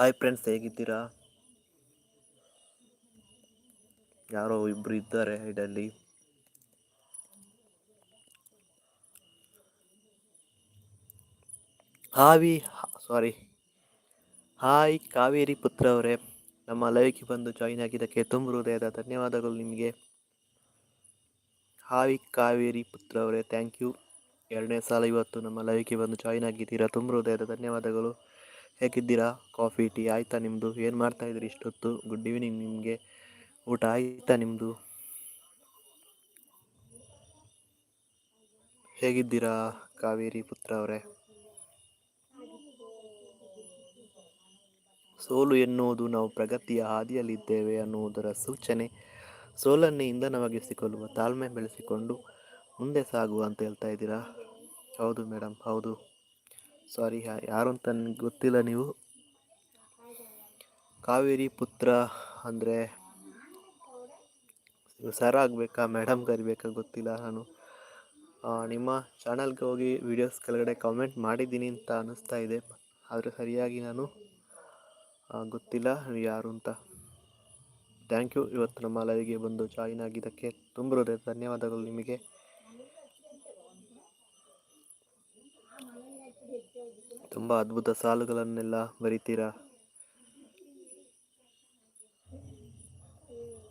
Hi friends ಹೇಗಿದ್ದೀರಾ? ಯಾರೋ ಇಬ್ಬರು ಇದ್ದಾರೆ ಇದರಲ್ಲಿ ಹಾವಿ ಸಾರಿ ಹಾಯ್ ಕಾವೇರಿ ಪುತ್ರ ಅವರೇ. ನಮ್ಮ ಲೈವ್ಗೆ ಬಂದು ಜಾಯಿನ್ ಆಗಿದ್ದಕ್ಕೆ ತುಂಬ ಹೃದಯದ ಧನ್ಯವಾದಗಳು ನಿಮಗೆ. ಹಾಯ್ ಕಾವೇರಿ ಪುತ್ರ ಅವರೇ ಥ್ಯಾಂಕ್ ಯು ಎರಡನೇ ಸಾಲ ಇವತ್ತು ನಮ್ಮ ಲೈವ್ಗೆ ಬಂದು ಜಾಯಿನ್ ಆಗಿದ್ದೀರಾ. ತುಂಬ ಹೃದಯದ ಧನ್ಯವಾದಗಳು. ಹೇಗಿದ್ದೀರಾ? ಕಾಫಿ, ಟೀ ಆಯಿತಾ ನಿಮ್ಮದು ಏನು ಮಾಡ್ತಾ ಇದ್ರಿ ಇಷ್ಟೊತ್ತು? ಗುಡ್ ಈವ್ನಿಂಗ್ ನಿಮಗೆ. ಊಟ ಆಯಿತಾ ನಿಮ್ಮದು ಹೇಗಿದ್ದೀರಾ ಕಾವೇರಿ ಪುತ್ರ ಅವರೇ? ಸೋಲು ಎನ್ನುವುದು ನಾವು ಪ್ರಗತಿಯ ಹಾದಿಯಲ್ಲಿದ್ದೇವೆ ಅನ್ನುವುದರ ಸೂಚನೆ. ಸೋಲನ್ನೇ ಇಂಧನವಾಗಿಸಿಕೊಳ್ಳುವ ತಾಳ್ಮೆ ಬೆಳೆಸಿಕೊಂಡು ಮುಂದೆ ಸಾಗುವ ಅಂತ ಹೇಳ್ತಾ ಇದ್ದೀರಾ? ಹೌದು ಮೇಡಮ್ ಹೌದು. ಸಾರಿ ಯಾರು ಅಂತ ನನಗೆ ಗೊತ್ತಿಲ್ಲ ನೀವು? ಕಾವೇರಿ ಪುತ್ರ ಅಂದರೆ ಸರ್ ಆಗಬೇಕಾ ಮೇಡಮ್ ಕರಿಬೇಕಾ ಗೊತ್ತಿಲ್ಲ ನಾನು. ನಿಮ್ಮ ಚಾನಲ್ಗೆ ಹೋಗಿ ವಿಡಿಯೋಸ್ ಕೆಳಗಡೆ ಕಾಮೆಂಟ್ ಮಾಡಿದ್ದೀನಿ ಅಂತ ಅನ್ನಿಸ್ತಾ ಇದೆ. ಆದರೆ ಸರಿಯಾಗಿ ನಾನು ಗೊತ್ತಿಲ್ಲ ಯಾರು ಅಂತ. ಥ್ಯಾಂಕ್ ಯು ಇವತ್ತು ನಮ್ಮ ಲೈವ್ಗೆ ಬಂದು ಜಾಯಿನ್ ಆಗಿದ್ದಕ್ಕೆ ತುಂಬ ಧನ್ಯವಾದಗಳು ನಿಮಗೆ. ತುಂಬ ಅದ್ಭುತ ಸಾಲುಗಳನ್ನೆಲ್ಲ ಬರಿತೀರಾ?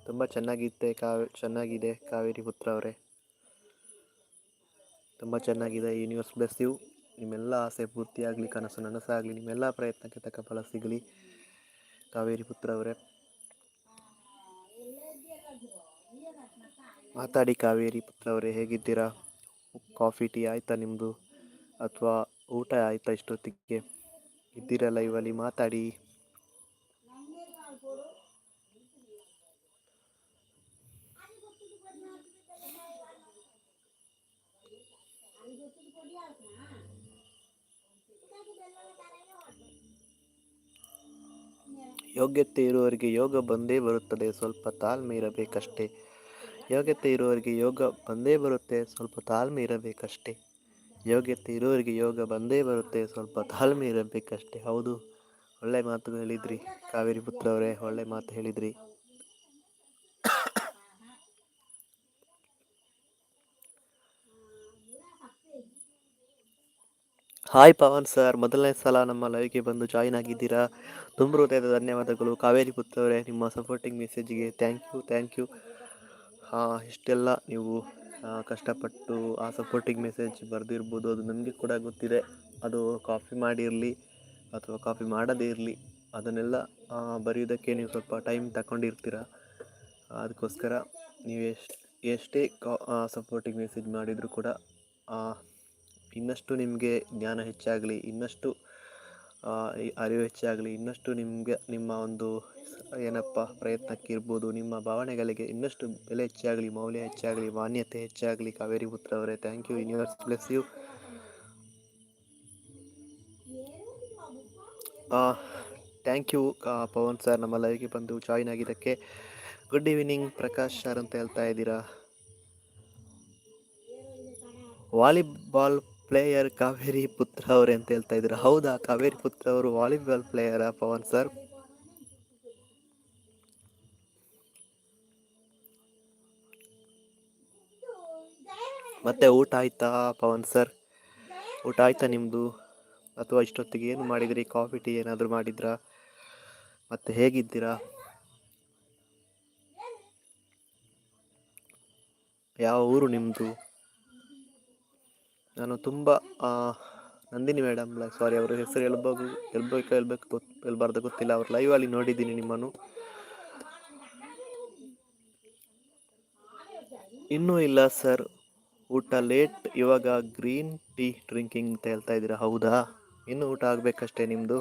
ತುಂಬ ಚೆನ್ನಾಗಿತ್ತೆ ಕಾವ್, ಚೆನ್ನಾಗಿದೆ ಕಾವೇರಿ ಪುತ್ರ ಅವರೇ. ತುಂಬ ಚೆನ್ನಾಗಿದೆ ಯೂನಿವರ್ಸ್ ಬ್ಲೆಸ್ ಯು ನಿಮ್ಮೆಲ್ಲ ಆಸೆ ಪೂರ್ತಿಯಾಗಲಿ ಕನಸು ನನಸಾಗಲಿ, ನಿಮ್ಮೆಲ್ಲ ಪ್ರಯತ್ನಕ್ಕೆ ತಕ್ಕ ಫಲ ಸಿಗಲಿ ಕಾವೇರಿ ಪುತ್ರ ಅವರೇ. ಮಾತಾಡಿ ಕಾವೇರಿ ಪುತ್ರ ಅವರೇ, ಹೇಗಿದ್ದೀರಾ? ಕಾಫಿ, ಟೀ ಆಯಿತಾ ನಿಮ್ಮದು ಅಥವಾ ಊಟ ಆಯಿತಾ ಇಷ್ಟೊತ್ತಿಗೆ? ಇದ್ದೀರಲ್ಲ ಇವಲ್ಲಿ ಮಾತಾಡಿ. ಯೋಗ್ಯತೆ ಇರುವವರಿಗೆ ಯೋಗ ಬಂದೇ ಬರುತ್ತದೆ. ಸ್ವಲ್ಪ ತಾಳ್ಮೆ ಇರಬೇಕಷ್ಟೇ. ಯೋಗ್ಯತೆ ಇರುವವರಿಗೆ ಯೋಗ ಬಂದೇ ಬರುತ್ತೆ. ಸ್ವಲ್ಪ ತಾಳ್ಮೆ ಇರಬೇಕಷ್ಟೇ. ಯೋಗ್ಯತೆ ಇರೋರಿಗೆ ಯೋಗ ಬಂದೇ ಬರುತ್ತೆ. ಸ್ವಲ್ಪ ತಾಳ್ಮೆ ಇರಬೇಕಷ್ಟೇ. ಹೌದು. ಒಳ್ಳೆ ಮಾತು ಹೇಳಿದ್ರಿ. ಕಾವೇರಿ ಪುತ್ರ ಅವರೇ ಒಳ್ಳೆ ಮಾತು ಹೇಳಿದ್ರಿ. Hi Pavan sir. ಮೊದಲನೇ ಸಲ ನಮ್ಮ ಲೈವ್ಗೆ ಬಂದು ಜಾಯಿನ್ ಆಗಿದ್ದೀರಾ? ತುಂಬ ಹೃದಯದ ಧನ್ಯವಾದಗಳು. ಕಾವೇರಿ ಪುತ್ರ ಅವರೇ ನಿಮ್ಮ ಸಪೋರ್ಟಿಂಗ್ ಮೆಸೇಜ್ಗೆ ಥ್ಯಾಂಕ್ ಯು ಥ್ಯಾಂಕ್ ಯು ಹಾಂ, ಇಷ್ಟೆಲ್ಲ ನೀವು ಕಷ್ಟಪಟ್ಟು ಆ ಸಪೋರ್ಟಿಂಗ್ ಮೆಸೇಜ್ ಬರೆದಿರ್ಬೋದು, ಅದು ನಮಗೆ ಕೂಡ ಗೊತ್ತಿದೆ. ಅದು ಕಾಪಿ ಮಾಡಿರಲಿ ಅಥವಾ ಕಾಪಿ ಮಾಡದೇ ಇರಲಿ, ಅದನ್ನೆಲ್ಲ ಬರೆಯೋದಕ್ಕೆ ನೀವು ಸ್ವಲ್ಪ ಟೈಮ್ ತಗೊಂಡಿರ್ತೀರ ಅದಕ್ಕೋಸ್ಕರ ನೀವು ಎಷ್ಟು, ಎಷ್ಟೇ ಕಾ ಸಪೋರ್ಟಿಂಗ್ ಮೆಸೇಜ್ ಮಾಡಿದರೂ ಕೂಡ ಇನ್ನಷ್ಟು ನಿಮಗೆ ಜ್ಞಾನ ಹೆಚ್ಚಾಗಲಿ, ಇನ್ನಷ್ಟು ಅರಿವು ಹೆಚ್ಚಾಗಲಿ, ಇನ್ನಷ್ಟು ನಿಮಗೆ, ನಿಮ್ಮ ಒಂದು ಏನಪ್ಪ, ಪ್ರಯತ್ನಕ್ಕಿರ್ಬೋದು. ನಿಮ್ಮ ಭಾವನೆಗಳಿಗೆ ಇನ್ನಷ್ಟು ಬೆಲೆ ಹೆಚ್ಚಾಗಲಿ, ಮೌಲ್ಯ ಹೆಚ್ಚಾಗಲಿ, ಮಾನ್ಯತೆ ಹೆಚ್ಚಾಗಲಿ, ಕಾವೇರಿ ಪುತ್ರ ಅವರೇ. Thank you universe bless you thank you Pavan sir ನಮ್ಮ ಲೈವ್ಗೆ ಬಂದು ಜಾಯಿನ್ ಆಗಿದ್ದಕ್ಕೆ ಗುಡ್ ಈವ್ನಿಂಗ್ ಪ್ರಕಾಶ್ ಸರ್ ಅಂತ ಹೇಳ್ತಾ ಇದ್ದೀರಾ? ವಾಲಿಬಾಲ್ ಪ್ಲೇಯರ್ ಕಾವೇರಿ ಪುತ್ರ ಅವರೇ ಅಂತ ಹೇಳ್ತಾ ಇದ್ದೀರಾ. ಹೌದಾ, ಕಾವೇರಿ ಪುತ್ರ ಅವರು ವಾಲಿಬಾಲ್ ಪ್ಲೇಯರಾ ಪವನ್ ಸರ್ ಮತ್ತೆ ಊಟ ಆಯ್ತಾ ಪವನ್ ಸರ್? ಊಟ ಆಯ್ತಾ ನಿಮ್ಮದು ಅಥವಾ ಇಷ್ಟೊತ್ತಿಗೆ ಏನು ಮಾಡಿದ್ರಿ? ಕಾಫಿ, ಟೀ ಏನಾದರೂ ಮಾಡಿದ್ರಾ? ಮತ್ತೆ ಹೇಗಿದ್ದೀರಾ? ಯಾವ ಊರು ನಿಮ್ಮದು ನಾನು ತುಂಬ ನಂದಿನಿ ಮೇಡಮ್ ಸಾರಿ ಅವರ ಹೆಸರು ಹೇಳ್ಬೋದು, ಹೇಳ್ಬೇಕು ಹೇಳ್ಬೇಕು ಗೊತ್ತು ಹೇಳ್ಬಾರ್ದು, ಗೊತ್ತಿಲ್ಲ. ಅವ್ರ ಲೈವಲ್ಲಿ ನೋಡಿದ್ದೀನಿ ನಿಮ್ಮನ್ನು. ಇನ್ನೂ ಇಲ್ಲ ಸರ್. ಊಟ ಲೇಟ್, ಇವಾಗ ಗ್ರೀನ್ ಟೀ ಡ್ರಿಂಕಿಂಗ್ ಅಂತ ಹೇಳ್ತಾ ಇದ್ದೀರಾ? ಹೌದಾ? ಇನ್ನೂ ಊಟ ಆಗಬೇಕಷ್ಟೇ ನಿಮ್ಮದು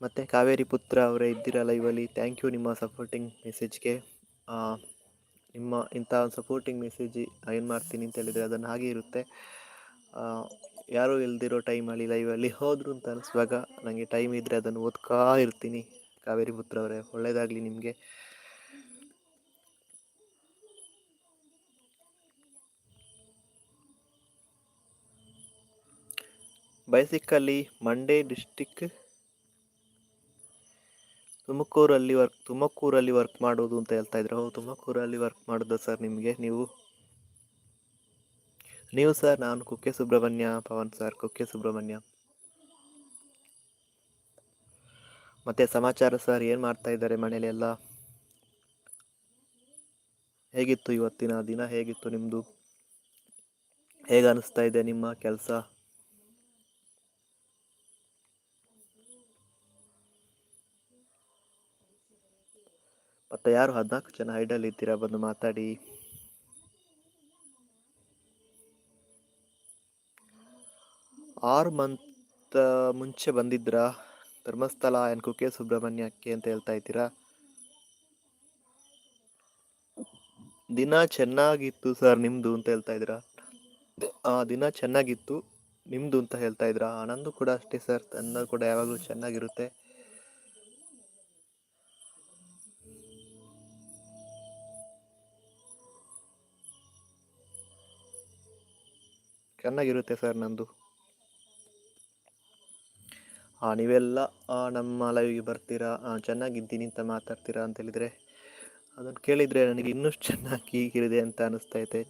ಮತ್ತು ಕಾವೇರಿ ಪುತ್ರ ಅವರೇ ಇದ್ದೀರಾ ಲೈವಲ್ಲಿ ಥ್ಯಾಂಕ್ ಯು ನಿಮ್ಮ ಸಪೋರ್ಟಿಂಗ್ ಮೆಸೇಜ್ಗೆ ನಿಮ್ಮ ಇಂಥ ಒಂದು ಸಪೋರ್ಟಿಂಗ್ ಮೆಸೇಜ್ ಏನು ಮಾಡ್ತೀನಿ ಅಂತ ಹೇಳಿದರೆ ಅದನ್ನು ಹಾಗೆ ಇರುತ್ತೆ. ಯಾರೂ ಇಲ್ದಿರೋ ಟೈಮಲ್ಲಿ ಲೈವಲ್ಲಿ ಹೋದ್ರು ಅಂತ ಅನಿಸುವಾಗ ನನಗೆ ಟೈಮ್ ಇದ್ದರೆ ಅದನ್ನು ಓದ್ಕಾ ಇರ್ತೀನಿ. ಕಾವೇರಿ ಪುತ್ರ ಅವರೇ ಒಳ್ಳೆಯದಾಗಲಿ ನಿಮಗೆ. ಬೈಸಿಕಲ್ಲಿ ಮಂಡೇ ಡಿಸ್ಟಿಕ್ ತುಮಕೂರಲ್ಲಿ ವರ್ಕ್ ತುಮಕೂರಲ್ಲಿ ವರ್ಕ್ ಮಾಡೋದು ಅಂತ ಹೇಳ್ತಾ ಇದ್ರು. ತುಮಕೂರಲ್ಲಿ ವರ್ಕ್ ಮಾಡೋದು ಸರ್ ನಿಮಗೆ, ನೀವು? ನೀವು ಸರ್ ನಾನು ಕುಕ್ಕೆ ಸುಬ್ರಹ್ಮಣ್ಯ, ಪವನ್ ಸರ್ ಕುಕ್ಕೆ ಸುಬ್ರಹ್ಮಣ್ಯ. ಮತ್ತೆ ಸಮಾಚಾರ ಸರ್ ಏನು ಮಾಡ್ತಾ ಇದ್ದಾರೆ ಮನೇಲಿ ಎಲ್ಲ? ಹೇಗಿತ್ತು ಇವತ್ತಿನ ದಿನ? ಹೇಗಿತ್ತು ನಿಮ್ಮದು ಹೇಗೆ ಅನಿಸ್ತಾ ಇದೆ ನಿಮ್ಮ ಕೆಲಸ? ಮತ್ತೆ ಯಾರು ಹದಿನಾಲ್ಕು ಜನ ಐಡಲ್ ಇದ್ದೀರಾ? ಬಂದು ಮಾತಾಡಿ. ಆರು ಮಂತ್ ಮುಂಚೆ ಬಂದಿದ್ರ? ಧರ್ಮಸ್ಥಳ ಆ್ಯಂಡ್ ಕುಕ್ಕೆ ಸುಬ್ರಹ್ಮಣ್ಯಕ್ಕೆ ಅಂತ ಹೇಳ್ತಾ ಇದ್ದೀರಾ? ದಿನ ಚೆನ್ನಾಗಿತ್ತು ಸರ್ ನಿಮ್ಮದು ಅಂತ ಹೇಳ್ತಾ ಇದ್ದೀರಾ? ದಿನ ಚೆನ್ನಾಗಿತ್ತು ನಿಮ್ಮದು ಅಂತ ಹೇಳ್ತಾ ಇದ್ರಾ ನಂದು ಕೂಡ ಅಷ್ಟೇ ಸರ್. ನಂದು ಕೂಡ ಯಾವಾಗಲೂ ಚೆನ್ನಾಗಿರುತ್ತೆ. ಚೆನ್ನಾಗಿರುತ್ತೆ ಸರ್ ನಂದು. ನೀವೆಲ್ಲ ನಮ್ಮ ಲೈವ್ಗೆ ಬರ್ತೀರಾ? ಚೆನ್ನಾಗಿದ್ದೀನಿ ಅಂತ ಮಾತಾಡ್ತೀರಾ ಅಂತ ಹೇಳಿದರೆ, ಅದನ್ನು ಕೇಳಿದರೆ ನನಗೆ ಇನ್ನೂ ಚೆನ್ನಾಗಿ ಹೀಗಿರಿದೆ ಅಂತ ಅನಿಸ್ತೈತೆ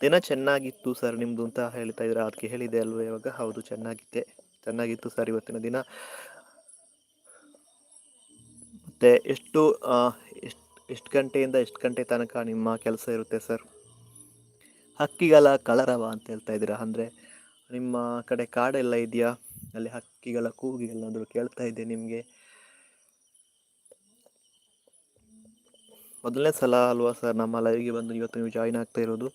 ದಿನ ಚೆನ್ನಾಗಿತ್ತು ಸರ್ ನಿಮ್ಮದು ಅಂತ ಹೇಳ್ತಾ ಇದ್ದೀರಾ ಅದಕ್ಕೆ ಹೇಳಿದೆ ಅಲ್ವಾ ಇವಾಗ? ಹೌದು ಚೆನ್ನಾಗಿತ್ತೆ ಚೆನ್ನಾಗಿತ್ತು ಸರ್ ಇವತ್ತಿನ ದಿನ. ಮತ್ತು ಎಷ್ಟು ಎಷ್ಟು ಎಷ್ಟು ಗಂಟೆಯಿಂದ ಎಷ್ಟು ಗಂಟೆ ತನಕ ನಿಮ್ಮ ಕೆಲಸ ಇರುತ್ತೆ ಸರ್? ಹಕ್ಕಿಗಳ ಕಲರವ ಅಂತ ಹೇಳ್ತಾ ಇದ್ದೀರಾ? ಅಂದರೆ ನಿಮ್ಮ ಕಡೆ ಕಾಡೆಲ್ಲ ಇದೆಯಾ? ಅಲ್ಲಿ ಹಕ್ಕಿಗಳ ಕೂಗಿಗೆಲ್ಲಾದರೂ ಕೇಳ್ತಾ ಇದೆ ನಿಮಗೆ. ಮೊದಲನೇ ಸಲ ಅಲ್ವಾ ಸರ್ ನಮ್ಮ ಲೈವ್ಗೆ ಬಂದು ಇವತ್ತು ನೀವು ಜಾಯಿನ್ ಆಗ್ತಾ ಇರೋದು?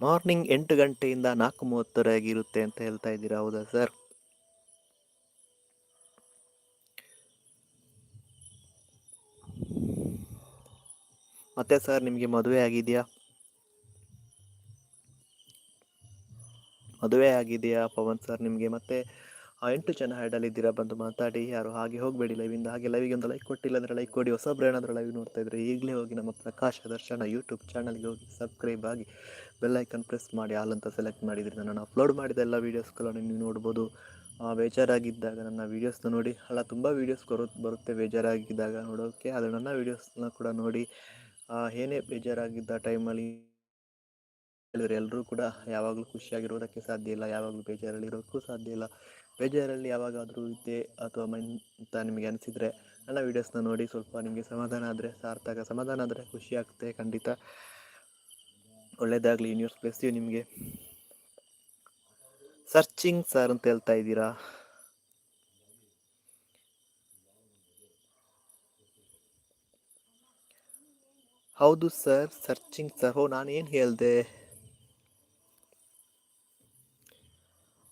ಮಾರ್ನಿಂಗ್ ಎಂಟು ಗಂಟೆಯಿಂದ ನಾಲ್ಕು ಮೂವತ್ತರವರೆಗೆ ಇರುತ್ತೆ ಅಂತ ಹೇಳ್ತಾ ಇದ್ದೀರಾ? ಹೌದಾ ಸರ್? ಮತ್ತೆ ಸರ್ ನಿಮಗೆ ಮದುವೆ ಆಗಿದೆಯಾ? ಮದುವೆ ಆಗಿದೆಯಾ ಪವನ್ ಸರ್ ನಿಮಗೆ? ಮತ್ತೆ ಎಂಟು ಜನ ಹೈಡಲ್ ಇದ್ದೀರಾ ಬಂದು ಮಾತಾಡಿ, ಯಾರು ಹಾಗೆ ಹೋಗಬೇಡಿ ಲೈವಿಂದ ಹಾಗೆ ಲೈವಿಗೆ ಒಂದು ಲೈಕ್ ಕೊಟ್ಟಿಲ್ಲ ಅಂದರೆ ಲೈಕ್ ಕೊಡಿ. ಹೊಸಬ್ರು ಏನಾದರೂ ಲೈವ್ ನೋಡ್ತಾ ಇದ್ರೆ ಈಗಲೇ ಹೋಗಿ ನಮ್ಮ ಪ್ರಕಾಶ ದರ್ಶನ ಯೂಟ್ಯೂಬ್ ಚಾನಲ್ಗೆ ಹೋಗಿ ಸಬ್ಸ್ಕ್ರೈಬ್ ಆಗಿ ಬೆಲ್ಲೈಕನ್ ಪ್ರೆಸ್ ಮಾಡಿ. ಆಲ್ ಅಂತ ಸೆಲೆಕ್ಟ್ ಮಾಡಿದರೆ ನಾನು ಅಪ್ಲೋಡ್ ಮಾಡಿದ ಎಲ್ಲ ವೀಡಿಯೋಸ್ಗಳನ್ನು ನೀವು ನೋಡ್ಬೋದು. ಬೇಜಾರಾಗಿದ್ದಾಗ ನನ್ನ ವೀಡಿಯೋಸ್ನ ನೋಡಿ. ಅಲ್ಲ, ತುಂಬ ವೀಡಿಯೋಸ್ ಬರು, ಬರುತ್ತೆ ಬೇಜಾರಾಗಿದ್ದಾಗ ನೋಡೋಕ್ಕೆ ಆದರೆ ನನ್ನ ವೀಡಿಯೋಸ್ನ ಕೂಡ ನೋಡಿ. ಏನೇ ಬೇಜಾರಾಗಿದ್ದ ಟೈಮಲ್ಲಿ ಹೇಳಿದ್ರೆ ಎಲ್ಲರೂ ಕೂಡ ಯಾವಾಗಲೂ ಖುಷಿಯಾಗಿರೋದಕ್ಕೆ ಸಾಧ್ಯ ಇಲ್ಲ, ಯಾವಾಗಲೂ ಬೇಜಾರಲ್ಲಿ ಇರೋದಕ್ಕೂ ಸಾಧ್ಯ ಇಲ್ಲ. ಬೇಜಾರಲ್ಲಿ ಯಾವಾಗಾದರೂ ಇದ್ದೆ ಅಥವಾ ಮೈನ್ ಅಂತ ನಿಮಗೆ ಅನಿಸಿದರೆ ನನ್ನ ವೀಡಿಯೋಸ್ನ ನೋಡಿ ಸ್ವಲ್ಪ ನಿಮಗೆ ಸಮಾಧಾನ ಆದರೆ, ಸಾರ್ಥಕ ಸಮಾಧಾನ ಆದರೆ ಖುಷಿ ಆಗುತ್ತೆ ಖಂಡಿತ. ಒಳ್ಳೆಯದಾಗಲಿ ಯೂನಿವರ್ಸ್ ಪ್ಲೇಸ್ ನಿಮಗೆ. ಸರ್ಚಿಂಗ್ ಸರ್ ಅಂತ ಹೇಳ್ತಾ ಇದ್ದೀರಾ? ಹೌದು ಸರ್ ಸರ್ಚಿಂಗ್ ಸರ್. ನಾನು ಏನು ಹೇಳಿದೆ?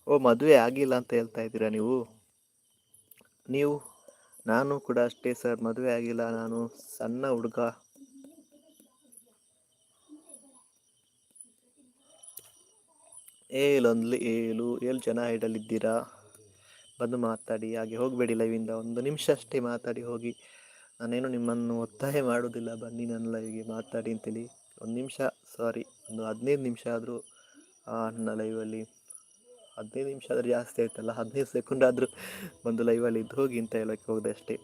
ಓ, ಮದುವೆ ಆಗಿಲ್ಲ ಅಂತ ಹೇಳ್ತಾ ಇದ್ದೀರಾ ನೀವು? ನೀವು? ನಾನು ಕೂಡ ಅಷ್ಟೇ ಸರ್, ಮದುವೆ ಆಗಿಲ್ಲ. ನಾನು ಸಣ್ಣ ಹುಡುಗ. ಏಲೊಂದ್ಲಿ ಏಳು ಏಳು ಜನ ಇದ್ದೀರಾ? ಬಂದು ಮಾತಾಡಿ, ಹಾಗೆ ಹೋಗಬೇಡಿ ಲೈವಿಂದ ಒಂದು ನಿಮಿಷ ಅಷ್ಟೇ ಮಾತಾಡಿ ಹೋಗಿ. ನಾನೇನು ನಿಮ್ಮನ್ನು ಒತ್ತಾಯ ಮಾಡೋದಿಲ್ಲ ಬನ್ನಿ ನನ್ನ ಲೈವ್ಗೆ ಮಾತಾಡಿ ಅಂತೇಳಿ. ಒಂದು ನಿಮಿಷ ಸಾರಿ ಒಂದು ಹದಿನೈದು ನಿಮಿಷ ಆದರೂ ನನ್ನ ಲೈವಲ್ಲಿ ಹದಿನೈದು ನಿಮಿಷ ಆದರೆ ಜಾಸ್ತಿ ಆಯ್ತಲ್ಲ, ಹದಿನೈದು ಸೆಕೆಂಡ್ ಆದರೂ ಒಂದು ಲೈವಲ್ಲಿ ಇದ್ದು ಹೋಗಿ ಅಂತ ಹೇಳೋಕ್ಕೆ ಹೋಗಿದೆ ಅಷ್ಟೇ.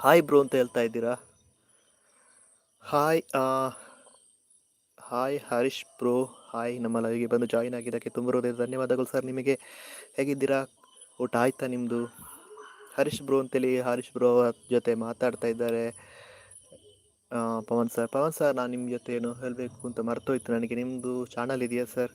ಹಾಯ್ ಬ್ರೋ ಅಂತ ಹೇಳ್ತಾ ಇದ್ದೀರಾ? Hi hi Harish bro hi ನಮ್ಮ ಲೈವ್ಗೆ ಬಂದು ಜಾಯಿನ್ ಆಗಿದ್ದಕ್ಕೆ ತುಂಬ ಧನ್ಯವಾದಗಳು ಸರ್ ನಿಮಗೆ. ಹೇಗಿದ್ದೀರಾ? ಊಟ ಆಯ್ತಾ ನಿಮ್ಮದು ಹರೀಶ್ ಬ್ರೋ ಅಂತೇಳಿ, ಹರೀಶ್ ಬ್ರೋ ಜೊತೆ ಮಾತಾಡ್ತಾ ಇದ್ದಾರೆ. ಪವನ್ ಸರ್ ಪವನ್ ಸರ್ ನಾನು ನಿಮ್ಮ ಜೊತೆ ಏನು ಹೇಳಬೇಕು ಅಂತ ಮರ್ತೋಯ್ತು ನನಗೆ. ನಿಮ್ಮದು ಚಾನಲ್ ಇದೆಯಾ sir?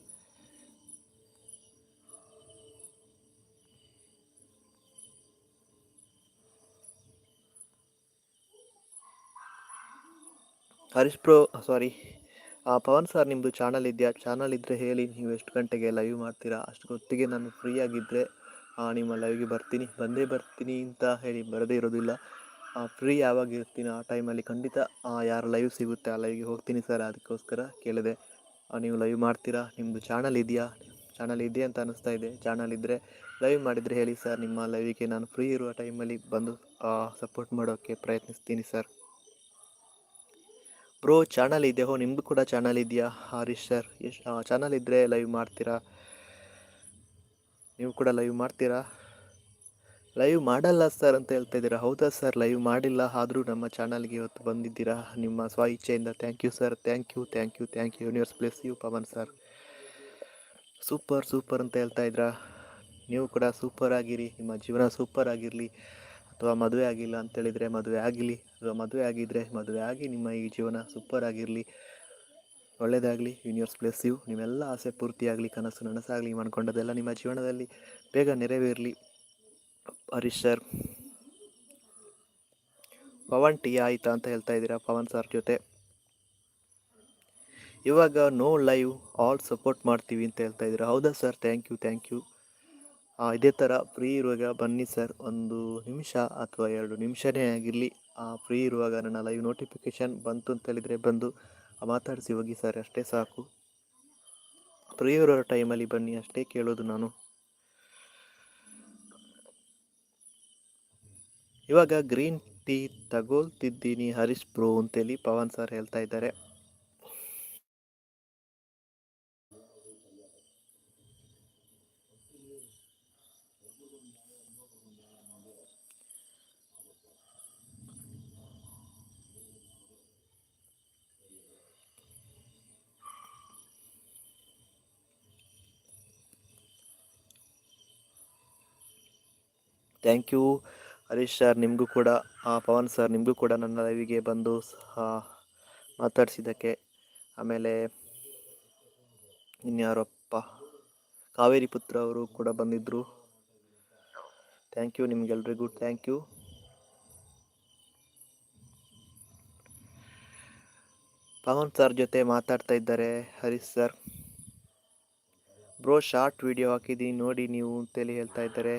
Harish bro sorry Pavan sir ನಿಮ್ಮದು ಚಾನಲ್ ಇದೆಯಾ? ಚಾನಲ್ ಇದ್ದರೆ ಹೇಳಿ, ನೀವು ಎಷ್ಟು ಗಂಟೆಗೆ ಲೈವ್ ಮಾಡ್ತೀರಾ? ಅಷ್ಟು ಹೊತ್ತಿಗೆ ನಾನು ಫ್ರೀ ಆಗಿದ್ದರೆ ನಿಮ್ಮ ಲೈವ್ಗೆ ಬರ್ತೀನಿ. ಬಂದೇ ಬರ್ತೀನಿ ಅಂತ ಹೇಳಿ ಬರದೇ ಇರೋದಿಲ್ಲ. ಫ್ರೀ ಯಾವಾಗ ಇರ್ತೀನಿ ಆ ಟೈಮಲ್ಲಿ ಖಂಡಿತ ಯಾರ ಲೈವ್ ಸಿಗುತ್ತೆ ಆ ಲೈವ್ಗೆ ಹೋಗ್ತೀನಿ ಸರ್ ಅದಕ್ಕೋಸ್ಕರ ಕೇಳಿದೆ. ನೀವು ಲೈವ್ ಮಾಡ್ತೀರಾ? ನಿಮ್ಮದು ಚಾನಲ್ ಇದೆಯಾ? ಚಾನಲ್ ಇದೆ ಅಂತ ಅನ್ನಿಸ್ತಾ ಇದೆ. ಚಾನಲ್ ಇದ್ದರೆ ಲೈವ್ ಮಾಡಿದರೆ ಹೇಳಿ ಸರ್ ನಿಮ್ಮ ಲೈವಿಗೆ ನಾನು ಫ್ರೀ ಇರುವ ಟೈಮಲ್ಲಿ ಬಂದು ಸಪೋರ್ಟ್ ಮಾಡೋಕ್ಕೆ ಪ್ರಯತ್ನಿಸ್ತೀನಿ ಸರ್ ಬ್ರೋ ಚಾನಲ್ ಇದೆ ಹೋ ನಿಮ್ಮದು ಕೂಡ ಚಾನಲ್ ಇದೆಯಾ? ಹರೀಶ್ ಸರ್ ಎಷ್ಟು ಚಾನಲ್ ಇದ್ದರೆ ಲೈವ್ ಮಾಡ್ತೀರಾ? ನೀವು ಕೂಡ ಲೈವ್ ಮಾಡ್ತೀರಾ? ಲೈವ್ ಮಾಡಲ್ಲ ಸರ್ ಅಂತ ಹೇಳ್ತಾ ಇದ್ದೀರಾ? ಹೌದಾ ಸರ್ ಲೈವ್ ಮಾಡಿಲ್ಲ, ಆದರೂ ನಮ್ಮ ಚಾನಲ್ಗೆ ಇವತ್ತು ಬಂದಿದ್ದೀರಾ? ನಿಮ್ಮ ಸ್ವ ಇಚ್ಛೆಯಿಂದ thank you sir thank you thank you thank you universe bless you Pavan sir super super ಅಂತ ಹೇಳ್ತಾ ಇದ್ರಾ ನೀವು ಕೂಡ ಸೂಪರ್ ಆಗಿರಿ. ನಿಮ್ಮ ಜೀವನ ಸೂಪರ್ ಆಗಿರಲಿ. ಅಥವಾ ಮದುವೆ ಆಗಿಲ್ಲ ಅಂತೇಳಿದರೆ ಮದುವೆ ಆಗಿಲಿ. ಅಥವಾ ಮದುವೆ ಆಗಿದ್ದರೆ ಮದುವೆ ಆಗಿ ನಿಮ್ಮ ಈ ಜೀವನ ಸೂಪರ್ ಆಗಿರಲಿ. ಒಳ್ಳೆಯದಾಗಲಿ ಯೂನಿವರ್ಸ್ ಪ್ಲೇಸ್ ಯು ನಿಮ್ಮೆಲ್ಲ ಆಸೆ ಪೂರ್ತಿಯಾಗಲಿ, ಕನಸು ನನಸಾಗಲಿ ಮಾಡ್ಕೊಂಡದೆಲ್ಲ ನಿಮ್ಮ ಜೀವನದಲ್ಲಿ ಬೇಗ ನೆರವೇರಲಿ. ಹರೀಶ್ ಸರ್ ಪವನ್ ಟೀ ಆಯಿತಾ ಅಂತ ಹೇಳ್ತಾ ಇದ್ದೀರಾ ಪವನ್ ಸರ್ ಜೊತೆ? ಇವಾಗ ನೋ ಲೈವ್ ಆಲ್ ಸಪೋರ್ಟ್ ಮಾಡ್ತೀವಿ ಅಂತ ಹೇಳ್ತಾ ಇದ್ದೀರಾ. ಹೌದಾ sir thank you thank you ಇದೇ ಥರ ಫ್ರೀ ಇರುವಾಗ ಬನ್ನಿ ಸರ್ ಒಂದು ನಿಮಿಷ ಅಥವಾ ಎರಡು ನಿಮಿಷನೇ ಆಗಿರಲಿ. ಫ್ರೀ ಇರುವಾಗ ನನ್ನ ಲೈವ್ ನೋಟಿಫಿಕೇಷನ್ ಬಂತು ಅಂತ ಹೇಳಿದರೆ ಬಂದು ಮಾತಾಡಿಸಿ ಹೋಗಿ ಸರ್, ಅಷ್ಟೇ ಸಾಕು. ಪ್ರಿಯವರ ಟೈಮಲ್ಲಿ ಬನ್ನಿ, ಅಷ್ಟೇ ಕೇಳೋದು ನಾನು. ಇವಾಗ ಗ್ರೀನ್ ಟೀ ತಗೊಳ್ತಿದ್ದೀನಿ ಹರೀಶ್ ಬ್ರೋ ಅಂತೇಳಿ ಪವನ್ ಸರ್ ಹೇಳ್ತಾ ಇದ್ದಾರೆ. ಥ್ಯಾಂಕ್ ಯು ಹರೀಶ್ ಸರ್ ನಿಮಗೂ ಕೂಡ ಪವನ್ ಸರ್ ನಿಮಗೂ ಕೂಡ ನನ್ನ ಲೈವಿಗೆ ಬಂದು ಮಾತಾಡಿಸಿದ್ದಕ್ಕೆ. ಆಮೇಲೆ ಇನ್ಯಾರಪ್ಪ, ಕಾವೇರಿ ಪುತ್ರ ಅವರು ಕೂಡ ಬಂದಿದ್ದರು ಥ್ಯಾಂಕ್ ಯು ನಿಮಗೆಲ್ರಿಗೂ. ಥ್ಯಾಂಕ್ ಯು ಪವನ್ ಸರ್ ಜೊತೆ ಮಾತಾಡ್ತಾ ಇದ್ದಾರೆ Harish sir bro short video ಹಾಕಿದ್ದೀನಿ ನೋಡಿ ನೀವು ಅಂತೇಳಿ ಹೇಳ್ತಾ ಇದ್ದಾರೆ.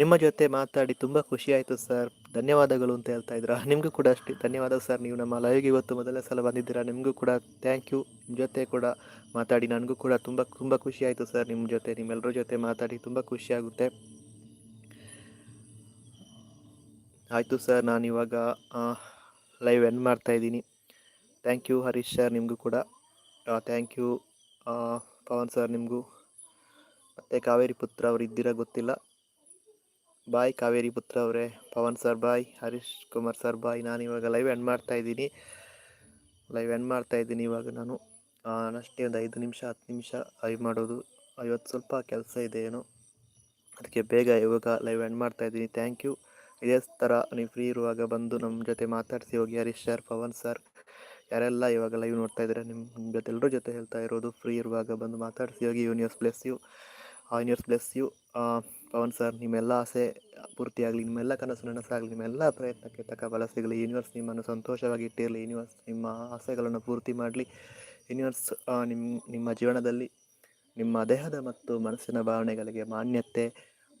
ನಿಮ್ಮ ಜೊತೆ ಮಾತಾಡಿ ತುಂಬ ಖುಷಿ ಆಯಿತು ಸರ್. ಧನ್ಯವಾದಗಳು ಅಂತ ಹೇಳ್ತಾ ಇದ್ದೀರಾ? ನಿಮಗೂ ಕೂಡ ಅಷ್ಟೇ. ಧನ್ಯವಾದ ಸರ್. ನೀವು ನಮ್ಮ ಲೈವ್ಗೆ ಇವತ್ತು ಮೊದಲನೇ ಸಲ ಬಂದಿದ್ದೀರಾ. ನಿಮಗೂ ಕೂಡ ಥ್ಯಾಂಕ್ ಯು ನಿಮ್ಮ ಜೊತೆ ಕೂಡ ಮಾತಾಡಿ ನನಗೂ ಕೂಡ ತುಂಬ ತುಂಬ ಖುಷಿ ಆಯಿತು ಸರ್. ನಿಮ್ಮ ಜೊತೆ ನಿಮ್ಮೆಲ್ಲರ ಜೊತೆ ಮಾತಾಡಿ ತುಂಬ ಖುಷಿಯಾಗುತ್ತೆ ಆಯಿತು ಸರ್. ನಾನು ಇವಾಗ ಲೈವ್ ಎಂಡ್ ಮಾಡ್ತಾಯಿದ್ದೀನಿ ಥ್ಯಾಂಕ್ ಯು ಹರೀಶ್ ಸರ್. ನಿಮಗೂ ಕೂಡ. Thank you Pavan sir. ನಿಮಗೂ. ಮತ್ತು ಕಾವೇರಿ ಪುತ್ರ ಅವರು ಇದ್ದೀರಾ ಗೊತ್ತಿಲ್ಲ. ಬಾಯ್ ಕಾವೇರಿ ಪುತ್ರ ಅವರೇ, Pavan sir bye, Harish Kumar sir bye, ನಾನು ಇವಾಗ ಲೈವ್ ಎಂಡ್ ಮಾಡ್ತಾ ಇದ್ದೀನಿ. ಲೈವ್ ಎಂಡ್ ಮಾಡ್ತಾ ಇದ್ದೀನಿ ಇವಾಗ ನಾನು. ಅಷ್ಟೇ ಒಂದು ಐದು ನಿಮಿಷ, ಹತ್ತು ನಿಮಿಷ ಲೈವ್ ಮಾಡೋದು. ಇವತ್ತು ಸ್ವಲ್ಪ ಕೆಲಸ ಇದೆ ಏನು. ಅದಕ್ಕೆ ಬೇಗ ಇವಾಗ ಲೈವ್ ಎಂಡ್ ಮಾಡ್ತಾ ಇದ್ದೀನಿ. ಥ್ಯಾಂಕ್ ಯು ಇದೇ ಥರ ನೀವು ಫ್ರೀ ಇರುವಾಗ ಬಂದು ನಮ್ಮ ಜೊತೆ ಮಾತಾಡಿಸಿ ಹೋಗಿ, ಹರೀಶ್ ಸರ್ ಪವನ್ ಸರ್ ಯಾರೆಲ್ಲ ಇವಾಗ ಲೈವ್ ನೋಡ್ತಾ ಇದ್ದಾರೆ ನಿಮ್ಮ ಜೊತೆ ಎಲ್ಲರ ಜೊತೆ ಹೇಳ್ತಾ ಇರೋದು ಫ್ರೀ ಇರುವಾಗ ಬಂದು ಮಾತಾಡಿಸಿ ಹೋಗಿ universe bless you universe bless you Pavan sir, ನಿಮ್ಮೆಲ್ಲ ಆಸೆ ಪೂರ್ತಿಯಾಗಲಿ ನಿಮ್ಮೆಲ್ಲ ಕನಸು ನನಸಾಗಲಿ, ನಿಮ್ಮೆಲ್ಲ ಪ್ರಯತ್ನಕ್ಕೆ ತಕ್ಕ ಬಲ ಸಿಗಲಿ. ಯೂನಿವರ್ಸ್ ನಿಮ್ಮನ್ನು ಸಂತೋಷವಾಗಿ ಇಟ್ಟಿರಲಿ. ಯೂನಿವರ್ಸ್ ನಿಮ್ಮ ಆಸೆಗಳನ್ನು ಪೂರ್ತಿ ಮಾಡಲಿ. ಯೂನಿವರ್ಸ್ ನಿಮ್ಮ ನಿಮ್ಮ ಜೀವನದಲ್ಲಿ ನಿಮ್ಮ ದೇಹದ ಮತ್ತು ಮನಸ್ಸಿನ ಭಾವನೆಗಳಿಗೆ ಮಾನ್ಯತೆ,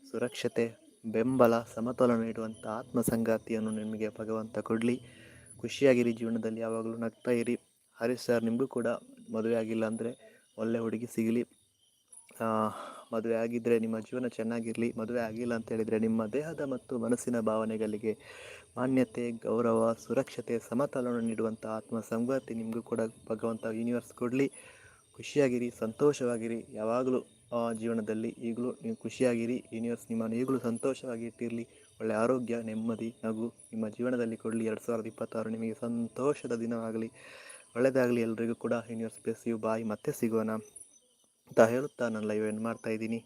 ಸುರಕ್ಷತೆ, ಬೆಂಬಲ, ಸಮತೋಲನ ನೀಡುವಂಥ ಆತ್ಮ ಸಂಗಾತಿಯನ್ನು ನಿಮಗೆ ಭಗವಂತ ಕೊಡಲಿ. ಖುಷಿಯಾಗಿರಿ, ಜೀವನದಲ್ಲಿ ಯಾವಾಗಲೂ ನಗ್ತಾ ಇರಿ. ಹರೀಶ್ ಸರ್, ನಿಮಗೂ ಕೂಡ ಮದುವೆ ಆಗಿಲ್ಲ ಅಂದರೆ ಒಳ್ಳೆ ಹುಡುಗಿ ಸಿಗಲಿ. ಮದುವೆ ಆಗಿದ್ದರೆ ನಿಮ್ಮ ಜೀವನ ಚೆನ್ನಾಗಿರಲಿ, ಮದುವೆ ಆಗಿಲ್ಲ ಅಂತ ಹೇಳಿದರೆ ನಿಮ್ಮ ದೇಹದ ಮತ್ತು ಮನಸ್ಸಿನ ಭಾವನೆಗಳಿಗೆ ಮಾನ್ಯತೆ, ಗೌರವ, ಸುರಕ್ಷತೆ, ಸಮತೋಲನ ನೀಡುವಂಥ ಆತ್ಮ ಸಂಗಾತಿ ನಿಮಗೂ ಕೂಡ ಭಗವಂತ ಯೂನಿವರ್ಸ್ ಕೊಡಲಿ. ಖುಷಿಯಾಗಿರಿ, ಸಂತೋಷವಾಗಿರಿ. ಯಾವಾಗಲೂ ಜೀವನದಲ್ಲಿ ಈಗಲೂ ನೀವು ಖುಷಿಯಾಗಿರಿ. ಯೂನಿವರ್ಸ್ ನಿಮ್ಮನ್ನು ಈಗಲೂ ಸಂತೋಷವಾಗಿ ಇಟ್ಟಿರಲಿ. ಒಳ್ಳೆಯ ಆರೋಗ್ಯ, ನೆಮ್ಮದಿ ಹಾಗೂ ನಿಮ್ಮ ಜೀವನದಲ್ಲಿ ಕೊಡಲಿ. ಎರಡು ಸಾವಿರದ ಇಪ್ಪತ್ತಾರು ನಿಮಗೆ ಸಂತೋಷದ ದಿನವಾಗಲಿ. ಒಳ್ಳೆಯದಾಗಲಿ. ಎಲ್ರಿಗೂ ಕೂಡ ಯೂನಿವರ್ಸ್ ಪ್ಲೇಸ್ ಯು ಬಾಯ್ ಮತ್ತೆ ಸಿಗೋಣ. ಅಂತ ಹೇಳುತ್ತಾ ನನ್ನ ಲೈವ್ ಎಂಡ್ ಮಾಡ್ತಾಯಿದ್ದೀನಿ